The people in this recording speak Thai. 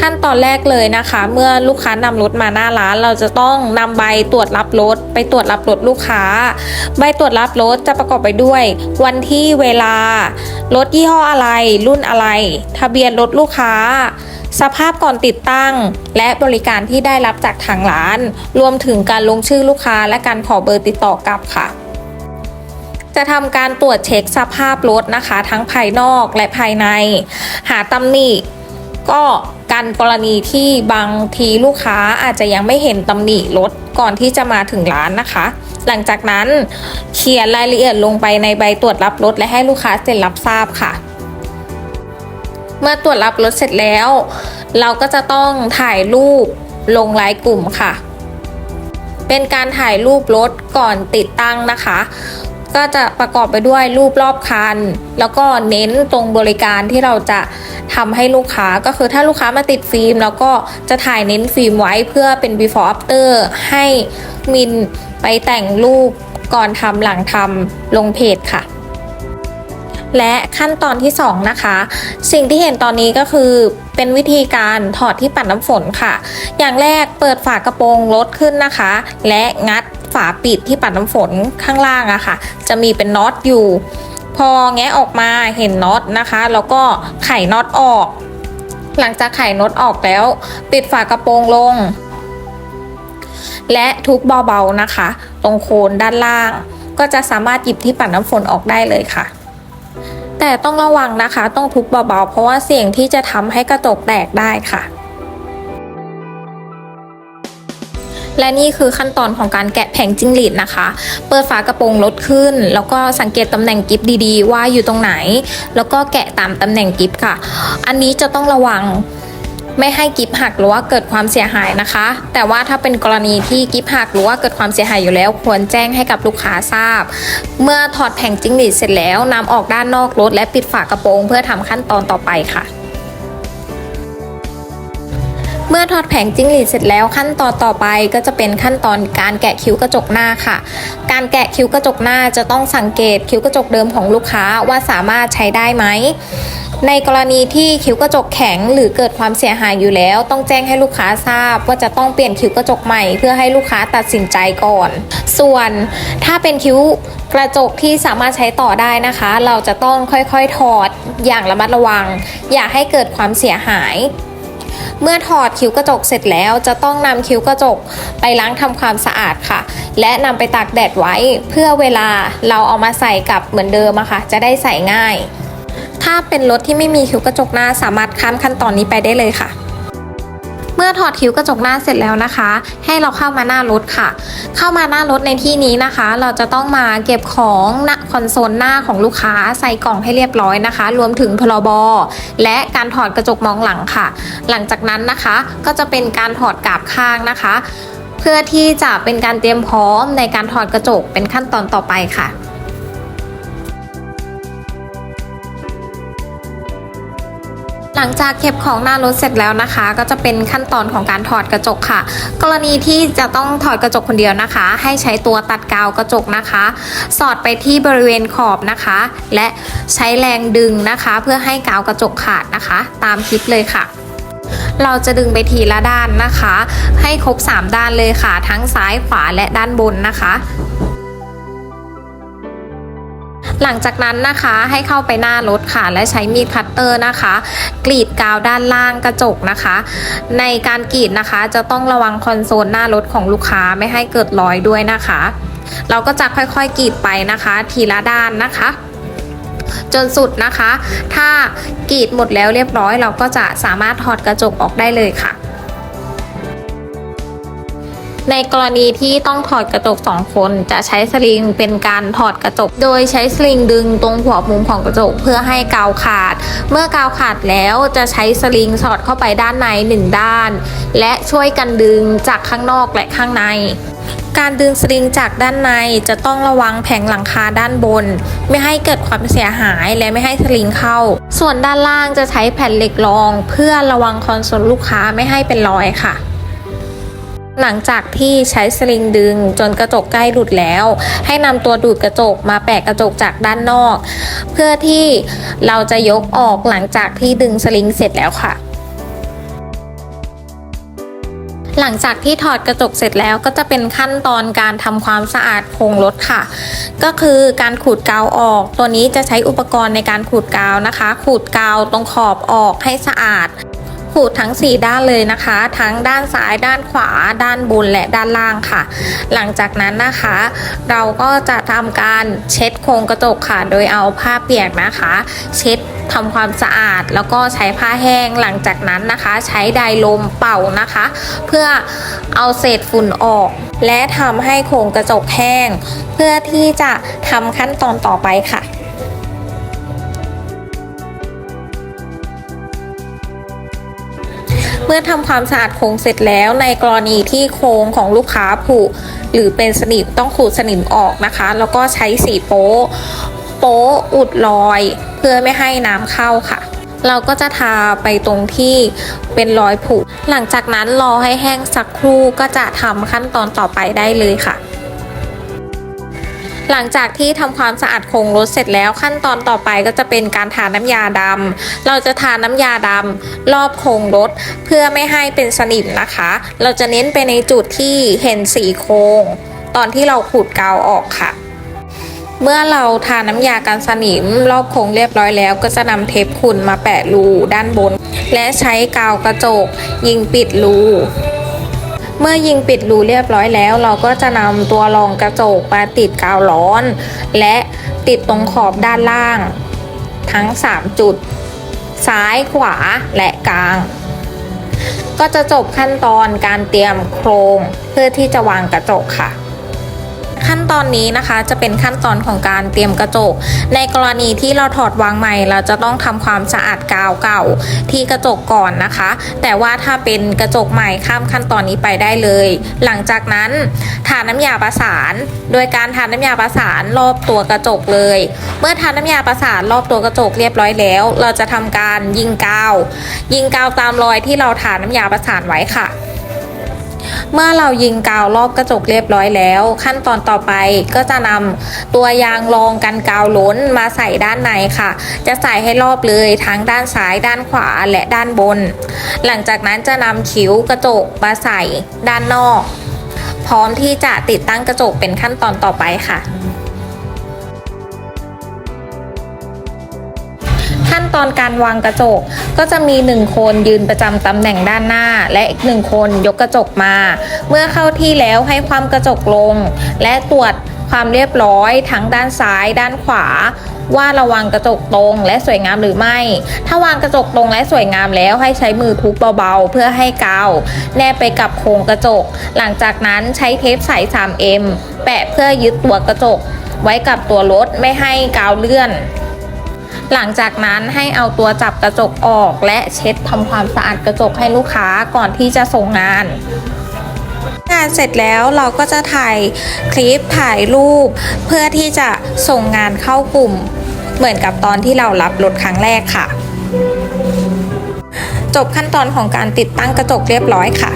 ขั้นตอนแรกเลยนะคะ เมื่อลูกค้านำรถมาหน้าร้าน เราจะต้องนำใบตรวจรับรถ ไปตรวจรับรถลูกค้า ใบตรวจรับรถจะประกอบไปด้วย วันที่เวลารถยี่ห้ออะไร รุ่นอะไร ทะเบียนรถลูกค้า สภาพก่อนติดตั้ง และบริการที่ได้รับจากทางร้าน รวมถึงการลงชื่อลูกค้า และการขอเบอร์ติดต่อกลับค่ะจะทำการตรวจเช็คสภาพรถนะคะ ทั้งภายนอกและภายใน หาตำหนิ ก็กันกรณีที่บางทีลูกค้าอาจจะยังไม่เห็นตำหนิรถก่อนที่จะมาถึงร้านนะคะ หลังจากนั้นเขียนรายละเอียดลงไปในใบตรวจรับรถและให้ลูกค้าเซ็นรับทราบค่ะ เมื่อตรวจรับรถเสร็จแล้ว เราก็จะต้องถ่ายรูปลงไลน์กลุ่มค่ะ เป็นการถ่ายรูปรถก่อนติดตั้งนะคะ ก็จะประกอบไปด้วยรูปรอบคัน แล้วก็เน้นตรงบริการที่เราจะทำให้ลูกค้าก็คือถ้าลูกค้ามาติดฟิล์ม แล้วก็จะถ่ายเน้นฟิล์มไว้เพื่อเป็น before after ให้มินไปแต่งรูปก่อนทำหลังทำลงเพจค่ะและขั้นตอนที่ 2 นะคะ สิ่งที่เห็นตอนนี้ก็คือเป็นวิธีการถอดที่ปัดน้ำฝนค่ะ อย่างแรกเปิดฝากระโปรงรถขึ้นนะคะ และงัด ฝาปิดที่ปัดน้ำฝนข้างล่างอะค่ะ จะมีเป็นน็อตอยู่ พอแงะออกมาเห็นน็อตนะคะ แล้วก็ไขน็อตออก หลังจากไขน็อตออกแล้ว ปิดฝากระโปรงลง และทุบเบาๆนะคะ ตรงโคนด้านล่าง ก็จะสามารถหยิบที่ปัดน้ำฝนออกได้เลยค่ะแต่ต้องระวังนะคะ ต้องทุบเบาๆ เพราะว่าเสี่ยงที่จะทำให้กระจกแตกได้ค่ะ และนี่คือขั้นตอนของการแกะแผงจิ้งหรีดนะคะ เปิดฝากระโปรงรถขึ้น แล้วก็สังเกตตำแหน่งกิฟดีๆ ว่าอยู่ตรงไหน แล้วก็แกะตามตำแหน่งกิฟค่ะ อันนี้จะต้องระวังไม่ให้กิฟหักหรือว่าเกิดความเสียหายนะคะ แต่ว่าถ้าเป็นกรณีที่กิฟหักหรือว่าเกิดความเสียหายอยู่แล้ว ควรแจ้งให้กับลูกค้าทราบ เมื่อถอดแผงจิ้งหรีดเสร็จแล้วนำออกด้านนอกรถและปิดฝากระโปรง เพื่อทำขั้นตอนต่อไปค่ะ เมื่อถอดแผงจิ้งหรีดเสร็จแล้วขั้นตอนต่อไปก็จะเป็นขั้นตอนการแกะคิ้วกระจกหน้าค่ะ การแกะคิ้วกระจกหน้าจะต้องสังเกตคิ้วกระจกเดิมของลูกค้าว่าสามารถใช้ได้ไหมในกรณีที่คิ้วกระจกแข็งหรือเกิดความเสียหายอยู่แล้ว ต้องแจ้งให้ลูกค้าทราบว่าจะต้องเปลี่ยนคิ้วกระจกใหม่เพื่อให้ลูกค้าตัดสินใจก่อน ส่วนถ้าเป็นคิ้วกระจกที่สามารถใช้ต่อได้นะคะ เราจะต้องค่อยๆถอดอย่างระมัดระวัง อย่าให้เกิดความเสียหาย เมื่อถอดคิ้วกระจกเสร็จแล้วจะต้องนำคิ้วกระจกไปล้างทำความสะอาดค่ะ และนำไปตากแดดไว้เพื่อเวลาเราเอามาใส่กับเหมือนเดิมอะค่ะ จะได้ใส่ง่าย ถ้าเป็นรถที่ไม่มีคิ้วกระจกหน้าสามารถข้ามขั้นตอนนี้ไปได้เลยค่ะ มื่อถอดคิ้วกระจกหน้าเสร็จแล้วนะคะ ให้เราเข้ามาหน้ารถค่ะ เข้ามาหน้ารถในที่นี้นะคะ เราจะต้องมาเก็บของณคอนโซลหน้าของลูกค้าใส่กล่องให้เรียบร้อยนะคะ รวมถึงพรบและการถอดกระจกมองหลังค่ะ หลังจากนั้นนะคะก็จะเป็นการถอดกาบข้างนะคะ เพื่อที่จะเป็นการเตรียมพร้อมในการถอดกระจกเป็นขั้นตอนต่อไปค่ะ หลังจากเก็บของหน้ารถเสร็จแล้วนะคะ ก็จะเป็นขั้นตอนของการถอดกระจกค่ะ กรณีที่จะต้องถอดกระจกคนเดียวนะคะ ให้ใช้ตัวตัดกาวกระจกนะคะ สอดไปที่บริเวณขอบนะคะ และใช้แรงดึงนะคะ เพื่อให้กาวกระจกขาดนะคะ ตามคลิปเลยค่ะเราจะดึงไปทีละด้านนะคะ ให้ครบ 3 ด้านเลยค่ะ ทั้งซ้ายขวาและด้านบนนะคะ หลังจากนั้นนะคะให้เข้าไปหน้ารถค่ะ และใช้มีดคัตเตอร์นะคะ กรีดกาวด้านล่างกระจกนะคะ ในการกรีดนะคะจะต้องระวังคอนโซลหน้ารถของลูกค้าไม่ให้เกิดรอยด้วยนะคะ เราก็จะค่อยๆกรีดไปนะคะ ทีละด้านนะคะ จนสุดนะคะ ถ้ากรีดหมดแล้วเรียบร้อย เราก็จะสามารถถอดกระจกออกได้เลยค่ะ ในกรณีที่ต้องถอดกระจก2คนจะใช้สลิงเป็นการถอดกระจก โดยใช้สลิงดึงตรงหัวมุมของกระจกเพื่อให้กาวขาด เมื่อกาวขาดแล้วจะใช้สลิงสอดเข้าไปด้านในหนึ่งด้าน และช่วยกันดึงจากข้างนอกและข้างในการดึงสลิงจากด้านในจะต้องระวังแผงหลังคาด้านบน ไม่ให้เกิดความเสียหายและไม่ให้สลิงเข้า ส่วนด้านล่างจะใช้แผ่นเหล็กรอง เพื่อระวังคอนโซลลูกค้าไม่ให้เป็นรอยค่ะ หลังจากที่ใช้สลิงดึงจนกระจกใกล้หลุดแล้ว ให้นำตัวดูดกระจกมาแปะกระจกจากด้านนอก เพื่อที่เราจะยกออกหลังจากที่ดึงสลิงเสร็จแล้วค่ะ หลังจากที่ถอดกระจกเสร็จแล้วก็จะเป็นขั้นตอนการทำความสะอาดโครงรถค่ะ ก็คือการขูดกาวออก ตัวนี้จะใช้อุปกรณ์ในการขูดกาวนะคะ ขูดกาวตรงขอบออกให้สะอาด ขูดทั้ง 4 ด้านเลยนะคะ ทั้งด้านซ้ายด้านขวา ด้านบนและด้านล่างค่ะ หลังจากนั้นนะคะ เราก็จะทำการเช็ดโครงกระจกค่ะ โดยเอาผ้าเปียกนะคะ เช็ดทำความสะอาดแล้วก็ใช้ผ้าแห้งหลังจากนั้นนะคะ ใช้ไดร์ลมเป่านะคะ เพื่อเอาเศษฝุ่นออก และทำให้โครงกระจกแห้ง เพื่อที่จะทำขั้นตอนต่อไปค่ะ มื่อทำความสะอาดโครงเสร็จแล้ว ในกรณีที่โครงของลูกค้าผุหรือเป็นสนิมต้องขูดสนิมออกนะคะ แล้วก็ใช้สีโป๊ะโป๊ะอุดรอย เพื่อไม่ให้น้ำเข้าค่ะ เราก็จะทาไปตรงที่เป็นรอยผุ หลังจากนั้นรอให้แห้งสักครู่ก็จะทำขั้นตอนต่อไปได้เลยค่ะ หลังจากที่ทำความสะอาดโครงรถเสร็จแล้วขั้นตอนต่อไปก็จะเป็นการทาน้ำยาดำเราจะทาน้ำยาดำรอบโครงรถเพื่อไม่ให้เป็นสนิมนะคะ เราจะเน้นไปในจุดที่เห็นสีโครงตอนที่เราขูดกาวออกค่ะ เมื่อเราทาน้ำยากันสนิมรอบโครงเรียบร้อยแล้ว ก็จะนำเทปขุ่นมาแปะรูด้านบน และใช้กาวกระจก ยิงปิดรู เมื่อยิงปิดรูเรียบร้อยแล้ว เราก็จะนำตัวรองกระจกมาติดกาวร้อน และติดตรงขอบด้านล่าง ทั้ง 3 จุด ซ้ายขวาและกลาง ก็จะจบขั้นตอนการเตรียมโครงเพื่อที่จะวางกระจกค่ะ ขั้นตอนนี้นะคะ จะเป็นขั้นตอนของการเตรียมกระจก ในกรณีที่เราถอดวางใหม่ เราจะต้องทำความสะอาดกาวเก่าที่กระจกก่อนนะคะ แต่ว่าถ้าเป็นกระจกใหม่ข้ามขั้นตอนนี้ไปได้เลย หลังจากนั้นทาน้ำยาประสาน โดยการทาน้ำยาประสานรอบตัวกระจกเลย เมื่อทาน้ำยาประสานรอบตัวกระจกเรียบร้อยแล้ว เราจะทำการยิงกาว ยิงกาวตามรอยที่เราทาน้ำยาประสานไว้ค่ะ เมื่อเรายิงกาวรอบกระจกเรียบร้อยแล้ว ขั้นตอนต่อไปก็จะนำตัวยางรองกันกาวล้นมาใส่ด้านในค่ะ จะใส่ให้รอบเลยทั้งด้านซ้ายด้านขวาและด้านบน หลังจากนั้นจะนำคิ้วกระจกมาใส่ด้านนอก พร้อมที่จะติดตั้งกระจกเป็นขั้นตอนต่อไปค่ะ ตอนการวางกระจก ก็จะมี 1 คนยืนประจำตำแหน่งด้านหน้า และอีกหนึ่งคนยกกระจกมา เมื่อเข้าที่แล้วให้ความกระจกลง และตรวจความเรียบร้อยทั้งด้านซ้าย ด้านขวา ว่าระวางกระจกตรงและสวยงามหรือไม่ ถ้าวางกระจกตรงและสวยงามแล้วให้ใช้มือทุบเบาๆ เพื่อให้กาวแนบไปกับโครงกระจก หลังจากนั้นใช้เทปใส 3M แปะเพื่อยึดตัวกระจก ไว้กับตัวรถไม่ให้กาวเลื่อน หลังจากนั้นให้เอาตัวจับกระจกออก และเช็ดทำความสะอาดกระจกให้ลูกค้าก่อนที่จะส่งงานงานเสร็จแล้วเราก็จะถ่ายคลิปถ่ายรูป เพื่อที่จะส่งงานเข้ากลุ่ม เหมือนกับตอนที่เรารับรถครั้งแรกค่ะ จบขั้นตอนของการติดตั้งกระจกเรียบร้อยค่ะ